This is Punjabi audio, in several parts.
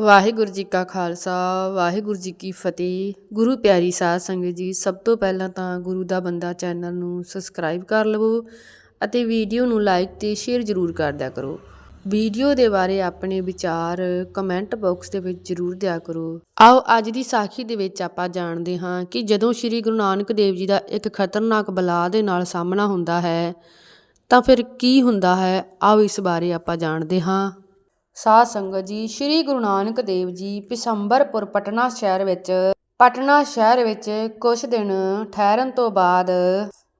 ਵਾਹਿਗੁਰੂ ਜੀ ਕਾ ਖਾਲਸਾ, ਵਾਹਿਗੁਰੂ ਜੀ ਕੀ ਫਤਿਹ। ਗੁਰੂ ਪਿਆਰੀ ਸਾਧ ਸੰਗਤ ਜੀ, ਸਭ ਤੋਂ ਪਹਿਲਾਂ ਤਾਂ ਗੁਰੂ ਦਾ ਬੰਦਾ ਚੈਨਲ ਨੂੰ ਸਬਸਕ੍ਰਾਈਬ ਕਰ ਲਵੋ ਅਤੇ ਵੀਡੀਓ ਨੂੰ ਲਾਈਕ ਤੇ ਸ਼ੇਅਰ ਜ਼ਰੂਰ ਕਰ ਦਿਆ ਕਰੋ। ਵੀਡੀਓ ਦੇ ਬਾਰੇ ਆਪਣੇ ਵਿਚਾਰ ਕਮੈਂਟ ਬਾਕਸ ਦੇ ਵਿੱਚ ਜ਼ਰੂਰ ਦਿਆ ਕਰੋ। ਆਓ, ਅੱਜ ਦੀ ਸਾਖੀ ਦੇ ਵਿੱਚ ਆਪਾਂ ਜਾਣਦੇ ਹਾਂ ਕਿ ਜਦੋਂ ਸ੍ਰੀ ਗੁਰੂ ਨਾਨਕ ਦੇਵ ਜੀ ਦਾ ਇੱਕ ਖਤਰਨਾਕ ਬਲਾ ਦੇ ਨਾਲ ਸਾਹਮਣਾ ਹੁੰਦਾ ਹੈ, ਤਾਂ ਫਿਰ ਕੀ ਹੁੰਦਾ ਹੈ? ਆਓ ਇਸ ਬਾਰੇ ਆਪਾਂ ਜਾਣਦੇ ਹਾਂ। ਸਾਧ ਸੰਗਤ ਜੀ, ਸ੍ਰੀ ਗੁਰੂ ਨਾਨਕ ਦੇਵ ਜੀ, ਪਿਸੰਬਰਪੁਰ ਪਟਨਾ ਸ਼ਹਿਰ ਵਿੱਚ, ਪਟਨਾ ਸ਼ਹਿਰ ਵਿੱਚ ਕੁਝ ਦਿਨ ਠਹਿਰਨ ਤੋਂ ਬਾਅਦ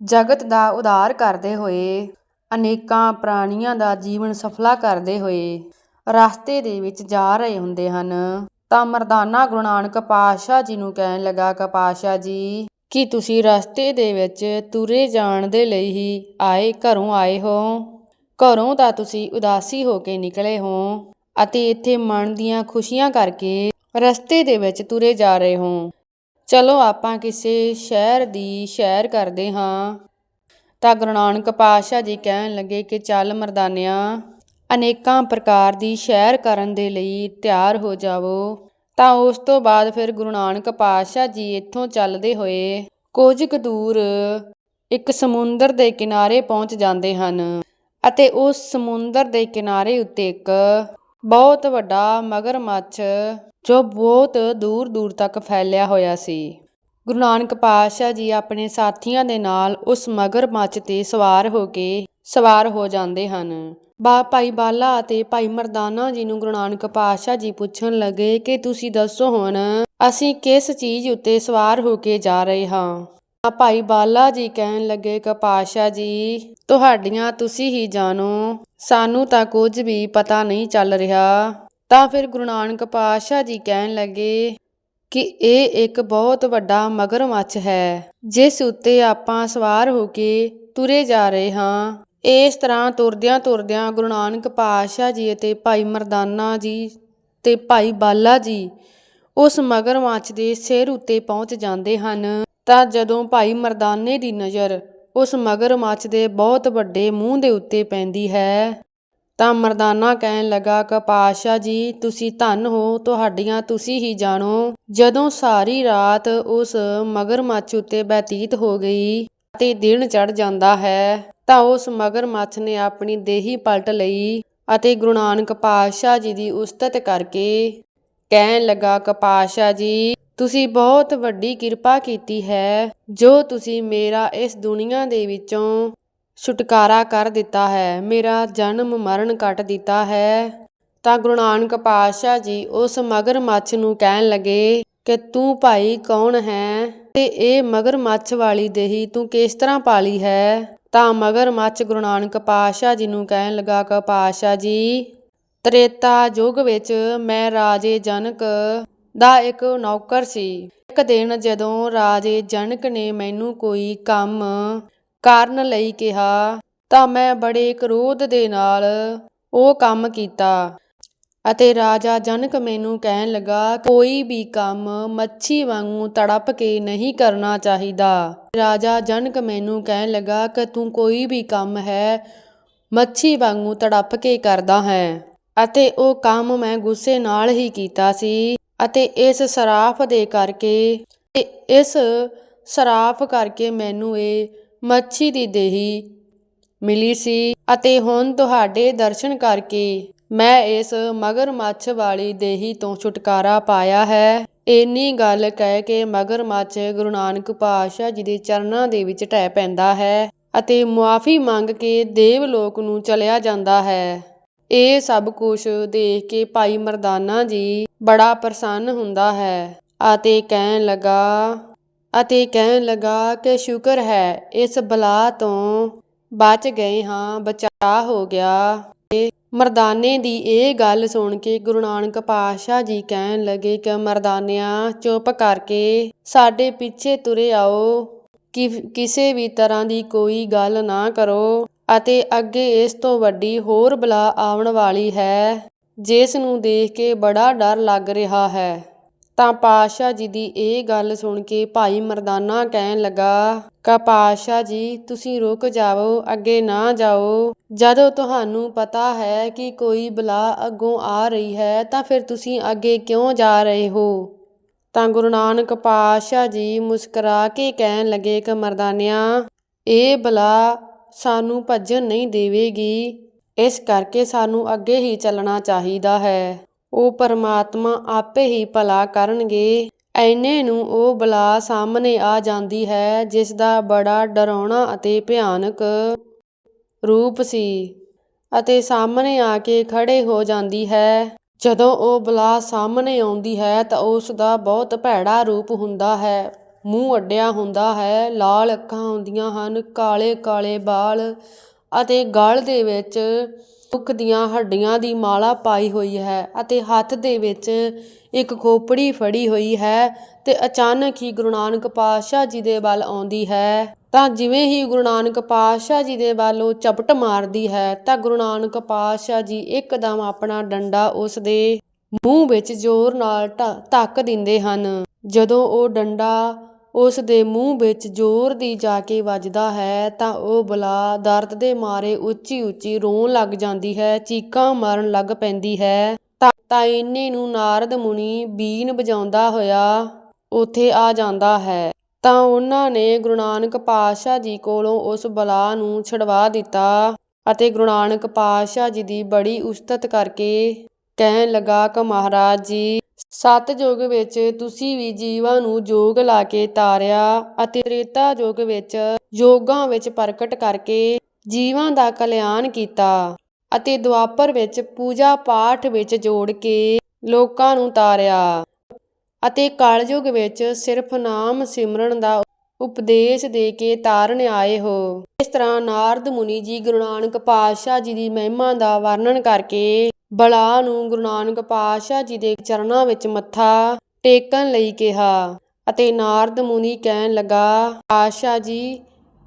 ਜਗਤ ਦਾ ਉਦਾਰ ਕਰਦੇ ਹੋਏ, ਅਨੇਕਾਂ ਪ੍ਰਾਣੀਆਂ ਦਾ ਜੀਵਨ ਸਫਲਾ ਕਰਦੇ ਹੋਏ ਰਸਤੇ ਦੇ ਵਿੱਚ ਜਾ ਰਹੇ ਹੁੰਦੇ ਹਨ। ਤਾਂ ਮਰਦਾਨਾ ਗੁਰੂ ਨਾਨਕ ਪਾਤਸ਼ਾਹ ਜੀ ਨੂੰ ਕਹਿਣ ਲੱਗਾ ਕਿ ਪਾਤਸ਼ਾਹ ਜੀ, ਕੀ ਤੁਸੀਂ ਰਸਤੇ ਦੇ ਵਿੱਚ ਤੁਰੇ ਜਾਣ ਦੇ ਲਈ ਹੀ ਆਏ, ਘਰੋਂ ਆਏ ਹੋ? ਘਰੋਂ ਤਾਂ ਤੁਸੀਂ ਉਦਾਸੀ ਹੋ ਕੇ ਨਿਕਲੇ ਹੋ। ਅਤੇ ਇੱਥੇ ਮਨ ਦੀਆਂ ਖੁਸ਼ੀਆਂ ਕਰਕੇ ਰਸਤੇ ਦੇ ਵਿੱਚ ਤੁਰੇ ਜਾ ਰਹੇ ਹੋ। ਚਲੋ ਆਪਾਂ ਕਿਸੇ ਸ਼ਹਿਰ ਦੀ ਸ਼ਹਿਰ ਕਰਦੇ ਹਾਂ। ਤਾਂ ਗੁਰੂ ਨਾਨਕ ਪਾਤਸ਼ਾਹ ਜੀ ਕਹਿਣ ਲੱਗੇ ਕਿ ਚੱਲ ਮਰਦਾਨਿਆਂ, ਅਨੇਕਾਂ ਪ੍ਰਕਾਰ ਦੀ ਸ਼ਹਿਰ ਕਰਨ ਦੇ ਲਈ ਤਿਆਰ ਹੋ ਜਾਵੋ। ਤਾਂ ਉਸ ਤੋਂ ਬਾਅਦ ਫਿਰ ਗੁਰੂ ਨਾਨਕ ਪਾਤਸ਼ਾਹ ਜੀ ਇੱਥੋਂ ਚੱਲਦੇ ਹੋਏ ਕੁਝ ਕੁ ਦੂਰ ਇੱਕ ਸਮੁੰਦਰ ਦੇ ਕਿਨਾਰੇ ਪਹੁੰਚ ਜਾਂਦੇ ਹਨ ਅਤੇ ਉਸ ਸਮੁੰਦਰ ਦੇ ਕਿਨਾਰੇ ਉੱਤੇ ਇੱਕ ਬਹੁਤ ਵੱਡਾ ਮਗਰਮੱਛ ਜੋ ਬਹੁਤ ਦੂਰ ਦੂਰ ਤੱਕ ਫੈਲਿਆ ਹੋਇਆ ਸੀ। ਗੁਰੂ ਨਾਨਕ ਪਾਤਸ਼ਾਹ ਜੀ ਆਪਣੇ ਸਾਥੀਆਂ ਦੇ ਨਾਲ ਉਸ ਮਗਰਮੱਛ ਤੇ ਸਵਾਰ ਹੋ ਕੇ ਸਵਾਰ ਹੋ ਜਾਂਦੇ ਹਨ। ਬਾ ਭਾਈ ਬਾਲਾ ਅਤੇ ਭਾਈ ਮਰਦਾਨਾ ਜੀ ਨੂੰ ਗੁਰੂ ਨਾਨਕ ਪਾਤਸ਼ਾਹ ਜੀ ਪੁੱਛਣ ਲੱਗੇ ਕਿ ਤੁਸੀਂ ਦੱਸੋ ਹੁਣ, ਅਸੀਂ ਕਿਸ ਚੀਜ਼ ਉੱਤੇ ਸਵਾਰ ਹੋ ਕੇ ਜਾ ਰਹੇ ਹਾਂ? ਤਾਂ ਭਾਈ ਬਾਲਾ ਜੀ ਕਹਿਣ ਲੱਗੇ ਕਿ ਪਾਤਸ਼ਾਹ ਜੀ, ਤੁਹਾਡੀਆਂ ਤੁਸੀਂ ਹੀ ਜਾਣੋ, ਸਾਨੂੰ ਤਾਂ ਕੁਝ ਵੀ ਪਤਾ ਨਹੀਂ ਚੱਲ ਰਿਹਾ। ਤਾਂ ਫਿਰ ਗੁਰੂ ਨਾਨਕ ਪਾਤਸ਼ਾਹ ਜੀ ਕਹਿਣ ਲੱਗੇ ਕਿ ਇਹ ਇੱਕ ਬਹੁਤ ਵੱਡਾ ਮਗਰਮੱਛ ਹੈ, ਜਿਸ ਉੱਤੇ ਆਪਾਂ ਸਵਾਰ ਹੋ ਕੇ ਤੁਰੇ ਜਾ ਰਹੇ ਹਾਂ। ਇਸ ਤਰ੍ਹਾਂ ਤੁਰਦਿਆਂ ਤੁਰਦਿਆਂ ਗੁਰੂ ਨਾਨਕ ਪਾਤਸ਼ਾਹ ਜੀ ਅਤੇ ਭਾਈ ਮਰਦਾਨਾ ਜੀ ਤੇ ਭਾਈ ਬਾਲਾ ਜੀ ਉਸ ਮਗਰਮੱਛ ਦੇ ਸਿਰ ਉੱਤੇ ਪਹੁੰਚ ਜਾਂਦੇ ਹਨ। ਤਾਂ ਜਦੋਂ ਭਾਈ ਮਰਦਾਨੇ ਦੀ ਨਜ਼ਰ ਉਸ ਮਗਰਮੱਛ ਦੇ ਬਹੁਤ ਵੱਡੇ ਮੂੰਹ ਦੇ ਉੱਤੇ ਪੈਂਦੀ ਹੈ, ਤਾਂ ਮਰਦਾਨਾ ਕਹਿਣ ਲੱਗਾ ਕਿ ਪਾਤਸ਼ਾਹ ਜੀ, ਤੁਸੀਂ ਧੰਨ ਹੋ, ਤੁਹਾਡੀਆਂ ਤੁਸੀਂ ਹੀ ਜਾਣੋ, ਜਦੋਂ ਸਾਰੀ ਰਾਤ ਉਸ ਮਗਰਮੱਛ ਉੱਤੇ ਬਤੀਤ ਹੋ ਗਈ ਅਤੇ ਦਿਨ ਚੜ ਜਾਂਦਾ ਹੈ, ਤਾਂ ਉਸ ਮਗਰਮੱਛ ਨੇ ਆਪਣੀ ਦੇਹੀ ਪਲਟ ਲਈ ਅਤੇ ਗੁਰੂ ਨਾਨਕ ਪਾਤਸ਼ਾਹ ਜੀ ਦੀ ਉਸਤਤ ਕਰਕੇ ਕਹਿਣ ਲੱਗਾ ਕਿ ਪਾਤਸ਼ਾਹ ਜੀ, ਤੁਸੀਂ ਬਹੁਤ ਵੱਡੀ ਕਿਰਪਾ ਕੀਤੀ ਹੈ, ਜੋ ਤੁਸੀਂ ਮੇਰਾ ਇਸ ਦੁਨੀਆ ਦੇ ਵਿੱਚੋਂ ਛੁਟਕਾਰਾ ਕਰ ਦਿੱਤਾ ਹੈ, ਮੇਰਾ ਜਨਮ ਮਰਨ ਕੱਟ ਦਿੱਤਾ ਹੈ। ਤਾਂ ਗੁਰੂ ਨਾਨਕ ਪਾਤਸ਼ਾਹ ਜੀ ਉਸ ਮਗਰਮੱਛ ਨੂੰ ਕਹਿਣ ਲੱਗੇ ਕਿ ਤੂੰ ਭਾਈ ਕੌਣ ਹੈ ਤੇ ਇਹ ਮਗਰਮੱਛ ਵਾਲੀ ਦੇਹੀ ਤੂੰ ਕਿਸ ਤਰ੍ਹਾਂ ਪਾਲੀ ਹੈ? ਤਾਂ ਮਗਰਮੱਛ ਗੁਰੂ ਨਾਨਕ ਪਾਤਸ਼ਾਹ ਜੀ ਨੂੰ ਕਹਿਣ ਲੱਗਾ ਕਿ ਪਾਤਸ਼ਾਹ ਜੀ ਤ੍ਰੇਤਾ ਯੁੱਗ ਵਿੱਚ ਮੈਂ ਰਾਜੇ ਜਨਕ ਦਾ ਇੱਕ ਨੌਕਰ ਸੀ। ਇੱਕ ਦਿਨ ਜਦੋਂ ਰਾਜੇ ਜਨਕ ਨੇ ਮੈਨੂੰ ਕੋਈ ਕੰਮ ਕਰਨ ਲਈ ਕਿਹਾ, ਤਾਂ ਮੈਂ ਬੜੇ ਕ੍ਰੋਧ ਦੇ ਨਾਲ ਉਹ ਕੰਮ ਕੀਤਾ ਅਤੇ ਰਾਜਾ ਜਨਕ ਮੈਨੂੰ ਕਹਿਣ ਲੱਗਾ, ਕੋਈ ਵੀ ਕੰਮ ਮੱਛੀ ਵਾਂਗੂ ਤੜਪ ਕੇ ਨਹੀਂ ਕਰਨਾ ਚਾਹੀਦਾ। ਰਾਜਾ ਜਨਕ ਮੈਨੂੰ ਕਹਿਣ ਲੱਗਾ, ਕਿ ਤੂੰ ਕੋਈ ਵੀ ਕੰਮ ਹੈ, ਮੱਛੀ ਵਾਂਗੂ ਤੜਪ ਕੇ ਕਰਦਾ ਹੈ। ਅਤੇ ਉਹ ਕੰਮ ਮੈਂ ਗੁੱਸੇ ਨਾਲ ਹੀ ਕੀਤਾ ਸੀ ਅਤੇ ਇਸ ਸਰਾਫ ਦੇ ਕਰਕੇ ਤੇ ਇਸ ਸਰਾਫ ਕਰਕੇ ਮੈਨੂੰ ਇਹ ਮੱਛੀ ਦੀ ਦੇਹੀ ਮਿਲੀ ਸੀ ਅਤੇ ਹੁਣ ਤੁਹਾਡੇ ਦਰਸ਼ਨ ਕਰਕੇ ਮੈਂ ਇਸ ਮਗਰਮੱਛ ਵਾਲੀ ਦੇਹੀ ਤੋਂ ਛੁਟਕਾਰਾ ਪਾਇਆ ਹੈ। ਇੰਨੀ ਗੱਲ ਕਹਿ ਕੇ ਮਗਰਮੱਛ ਗੁਰੂ ਨਾਨਕ ਪਾਤਸ਼ਾਹ ਜੀ ਦੇ ਚਰਨਾਂ ਦੇ ਵਿੱਚ ਟਹਿ ਪੈਂਦਾ ਹੈ ਅਤੇ ਮੁਆਫੀ ਮੰਗ ਕੇ ਦੇਵ ਲੋਕ ਨੂੰ ਚਲਿਆ ਜਾਂਦਾ ਹੈ। ਇਹ ਸਭ ਕੁਝ ਦੇਖ ਕੇ ਭਾਈ ਮਰਦਾਨਾ ਜੀ ਬੜਾ ਪ੍ਰਸੰਨ ਹੁੰਦਾ ਹੈ ਅਤੇ ਕਹਿਣ ਲੱਗਾ, ਅਤੇ ਕਹਿਣ ਲੱਗਾ ਕਿ ਸ਼ੁਕਰ ਹੈ, ਇਸ ਬਲਾ ਤੋਂ ਬਚ ਗਏ ਹਾਂ, ਬਚਾ ਹੋ ਗਿਆ। ਮਰਦਾਨੇ ਦੀ ਇਹ ਗੱਲ ਸੁਣ ਕੇ ਗੁਰੂ ਨਾਨਕ ਪਾਤਸ਼ਾਹ ਜੀ ਕਹਿਣ ਲੱਗੇ ਕਿ ਮਰਦਾਨਿਆਂ, ਚੁੱਪ ਕਰਕੇ ਸਾਡੇ ਪਿੱਛੇ ਤੁਰੇ ਆਓ, ਕਿ, ਕਿਸੇ ਵੀ ਤਰ੍ਹਾਂ ਦੀ ਕੋਈ ਗੱਲ ਨਾ ਕਰੋ। ਅਤੇ ਅੱਗੇ ਇਸ ਤੋਂ ਵੱਡੀ ਹੋਰ ਬਲਾ ਆਉਣ ਵਾਲੀ ਹੈ, ਜਿਸ ਨੂੰ ਦੇਖ ਕੇ ਬੜਾ ਡਰ ਲੱਗ ਰਿਹਾ ਹੈ। ਤਾਂ ਪਾਤਸ਼ਾਹ ਜੀ ਦੀ ਇਹ ਗੱਲ ਸੁਣ ਕੇ ਭਾਈ ਮਰਦਾਨਾ ਕਹਿਣ ਲੱਗਾ, ਕਾ ਪਾਤਸ਼ਾਹ ਜੀ, ਤੁਸੀਂ ਰੁਕ ਜਾਓ ਅੱਗੇ ਨਾ ਜਾਓ। ਜਦੋਂ ਤੁਹਾਨੂੰ ਪਤਾ ਹੈ ਕਿ ਕੋਈ ਬਲਾ ਅੱਗੋਂ ਆ ਰਹੀ ਹੈ, ਤਾਂ ਫਿਰ ਤੁਸੀਂ ਅੱਗੇ ਕਿਉਂ ਜਾ ਰਹੇ ਹੋ? ਤਾਂ ਗੁਰੂ ਨਾਨਕ ਪਾਤਸ਼ਾਹ ਜੀ ਮੁਸਕਰਾ ਕੇ ਕਹਿਣ ਲੱਗੇ, ਕਿ ਮਰਦਾਨਿਆਂ, ਇਹ ਬਲਾ ਸਾਨੂੰ ਭੱਜਣ ਨਹੀਂ ਦੇਵੇਗੀ। ਇਸ ਕਰਕੇ ਸਾਨੂੰ ਅੱਗੇ ਹੀ ਚੱਲਣਾ ਚਾਹੀਦਾ ਹੈ। ਉਹ ਪਰਮਾਤਮਾ ਆਪੇ ਹੀ ਭਲਾ ਕਰਨਗੇ। ਐਨੇ ਨੂੰ ਉਹ ਬਲਾ ਸਾਹਮਣੇ ਆ ਜਾਂਦੀ ਹੈ, ਜਿਸ ਦਾ ਬੜਾ ਡਰਾਉਣਾ ਅਤੇ ਭਿਆਨਕ ਰੂਪ ਸੀ ਅਤੇ ਸਾਹਮਣੇ ਆ ਕੇ ਖੜੇ ਹੋ ਜਾਂਦੀ ਹੈ। ਜਦੋਂ ਉਹ ਬਲਾ ਸਾਹਮਣੇ ਆਉਂਦੀ ਹੈ ਤਾਂ ਉਸ ਦਾ ਬਹੁਤ ਭੈੜਾ ਰੂਪ ਹੁੰਦਾ ਹੈ। ਮੂੰਹ ਅੱਡਿਆ ਹੁੰਦਾ ਹੈ, ਲਾਲ ਅੱਖਾਂ ਹੁੰਦੀਆਂ ਹਨ, ਕਾਲੇ ਕਾਲੇ ਬਾਲ ਅਤੇ ਗਲ ਦੇ ਵਿੱਚ ਦੁੱਖ ਦੀਆਂ ਹੱਡੀਆਂ ਦੀ ਮਾਲਾ ਪਾਈ ਹੋਈ ਹੈ ਅਤੇ ਹੱਥ ਦੇ ਵਿੱਚ ਇੱਕ ਖੋਪੜੀ ਫੜੀ ਹੋਈ ਹੈ ਤੇ ਅਚਾਨਕ ਹੀ ਗੁਰੂ ਨਾਨਕ ਪਾਤਸ਼ਾਹ ਜੀ ਦੇ ਵੱਲ ਆਉਂਦੀ ਹੈ। ਤਾਂ ਜਿਵੇਂ ਹੀ ਗੁਰੂ ਨਾਨਕ ਪਾਤਸ਼ਾਹ ਜੀ ਦੇ ਵੱਲ ਉਹ ਚਪਟ ਮਾਰਦੀ ਹੈ, ਤਾਂ ਗੁਰੂ ਨਾਨਕ ਪਾਤਸ਼ਾਹ ਜੀ ਇੱਕਦਮ ਆਪਣਾ ਡੰਡਾ ਉਸ ਦੇ ਮੂੰਹ ਵਿੱਚ ਜ਼ੋਰ ਨਾਲ ਢ- ਧੱਕ ਦਿੰਦੇ ਹਨ। ਜਦੋਂ ਉਹ ਡੰਡਾ ਉਸ ਦੇ ਮੂੰਹ ਵਿੱਚ ਜ਼ੋਰ ਦੀ ਜਾ ਕੇ ਵੱਜਦਾ ਹੈ ਤਾਂ ਉਹ ਬਲਾ ਦਰਦ ਦੇ ਮਾਰੇ ਉੱਚੀ ਉੱਚੀ ਰੋਣ ਲੱਗ ਜਾਂਦੀ ਹੈ, ਚੀਕਾਂ ਮਾਰਨ ਲੱਗ ਪੈਂਦੀ ਹੈ। ਤਾਂ ਤਾਂ ਇੰਨੇ ਨੂੰ ਨਾਰਦ ਮੁਨੀ ਬੀਨ ਵਜਾਉਂਦਾ ਹੋਇਆ ਉੱਥੇ ਆ ਜਾਂਦਾ ਹੈ। ਤਾਂ ਉਹਨਾਂ ਨੇ ਗੁਰੂ ਨਾਨਕ ਪਾਤਸ਼ਾਹ ਜੀ ਕੋਲੋਂ ਉਸ ਬਲਾ ਨੂੰ ਛਡਵਾ ਦਿੱਤਾ ਅਤੇ ਗੁਰੂ ਨਾਨਕ ਪਾਤਸ਼ਾਹ ਜੀ ਦੀ ਬੜੀ ਉਸਤਤ ਕਰਕੇ ਕਹਿਣ ਲੱਗਾ ਕਿ ਮਹਾਰਾਜ ਜੀ ਸਤ ਵਿੱਚ ਤੁਸੀਂ ਵੀ ਜੀਵਾਂ ਨੂੰ ਜੋਗ ਲਾ ਕੇ ਤਾਰਿਆ ਅਤੇ ਤ੍ਰੇਤਾ ਯੁਗ ਵਿੱਚ ਯੋਗਾਂ ਵਿੱਚ ਪ੍ਰਗਟ ਕਰਕੇ ਜੀਵਾਂ ਦਾ ਕਲਿਆਣ ਕੀਤਾ ਅਤੇ ਦੁਆਪਰ ਵਿੱਚ ਪੂਜਾ ਪਾਠ ਵਿੱਚ ਜੋੜ ਕੇ ਲੋਕਾਂ ਨੂੰ ਤਾਰਿਆ ਅਤੇ ਕਲਯੁਗ ਵਿੱਚ ਸਿਰਫ ਨਾਮ ਸਿਮਰਨ ਦਾ ਉਪਦੇਸ਼ ਦੇ ਕੇ ਤਾਰਨ ਆਏ ਹੋ। ਇਸ ਤਰ੍ਹਾਂ ਨਾਰਦ ਮੁਨੀ ਜੀ ਗੁਰੂ ਨਾਨਕ ਪਾਤਸ਼ਾਹ ਜੀ ਦੀ ਮਹਿਮਾ ਦਾ ਵਰਣਨ ਕਰਕੇ ਬਲਾ ਨੂੰ ਗੁਰੂ ਨਾਨਕ ਪਾਤਸ਼ਾਹ ਜੀ ਦੇ ਚਰਨਾਂ ਵਿੱਚ ਮੱਥਾ ਟੇਕਣ ਲਈ ਕਿਹਾ ਅਤੇ ਨਾਰਦ ਮੁਨੀ ਕਹਿਣ ਲੱਗਾ, ਪਾਤਸ਼ਾਹ ਜੀ,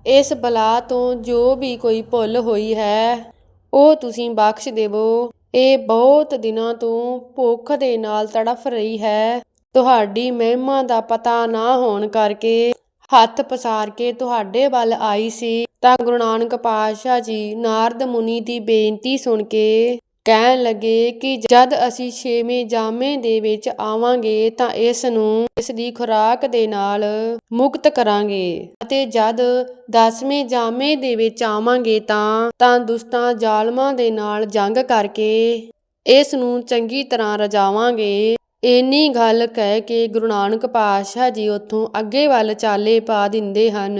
ਇਸ ਬਲਾ ਤੋਂ ਜੋ ਵੀ ਕੋਈ ਭੁੱਲ ਹੋਈ ਹੈ, ਉਹ ਤੁਸੀਂ ਬਖਸ਼ ਦੇਵੋ। ਇਹ ਬਹੁਤ ਦਿਨਾਂ ਤੋਂ ਭੁੱਖ ਦੇ ਨਾਲ ਤੜਫ ਰਹੀ ਹੈ। ਤੁਹਾਡੀ ਮਹਿਮਾ ਦਾ ਪਤਾ ਨਾ ਹੋਣ ਕਰਕੇ ਹੱਥ ਪਸਾਰ ਕੇ ਤੁਹਾਡੇ ਵੱਲ ਆਈ ਸੀ। ਤਾਂ ਗੁਰੂ ਨਾਨਕ ਪਾਤਸ਼ਾਹ ਜੀ ਨਾਰਦ ਮੁਨੀ ਦੀ ਬੇਨਤੀ ਸੁਣ ਕੇ ਕਹਿਣ ਲੱਗੇ ਕਿ ਜਦ ਅਸੀਂ ਛੇਵੇਂ ਜਾਮੇ ਦੇ ਵਿੱਚ ਆਵਾਂਗੇ ਤਾਂ ਇਸ ਨੂੰ ਇਸ ਦੀ ਖੁਰਾਕ ਦੇ ਨਾਲ ਮੁਕਤ ਕਰਾਂਗੇ। ਅਤੇ ਜਦ ਦਸਵੇਂ ਜਾਮੇ ਦੇ ਵਿੱਚ ਆਵਾਂਗੇ ਤਾਂ ਤਾਂ ਦੁਸਤਾਂ ਜ਼ਾਲਮਾਂ ਦੇ ਨਾਲ ਜੰਗ ਕਰਕੇ ਇਸ ਨੂੰ ਚੰਗੀ ਤਰ੍ਹਾਂ ਰਜਾਵਾਂਗੇ। ਇੰਨੀ ਗੱਲ ਕਹਿ ਕੇ ਗੁਰੂ ਨਾਨਕ ਪਾਤਸ਼ਾਹ ਜੀ ਉੱਥੋਂ ਅੱਗੇ ਵੱਲ ਚਾਲੇ ਪਾ ਦਿੰਦੇ ਹਨ।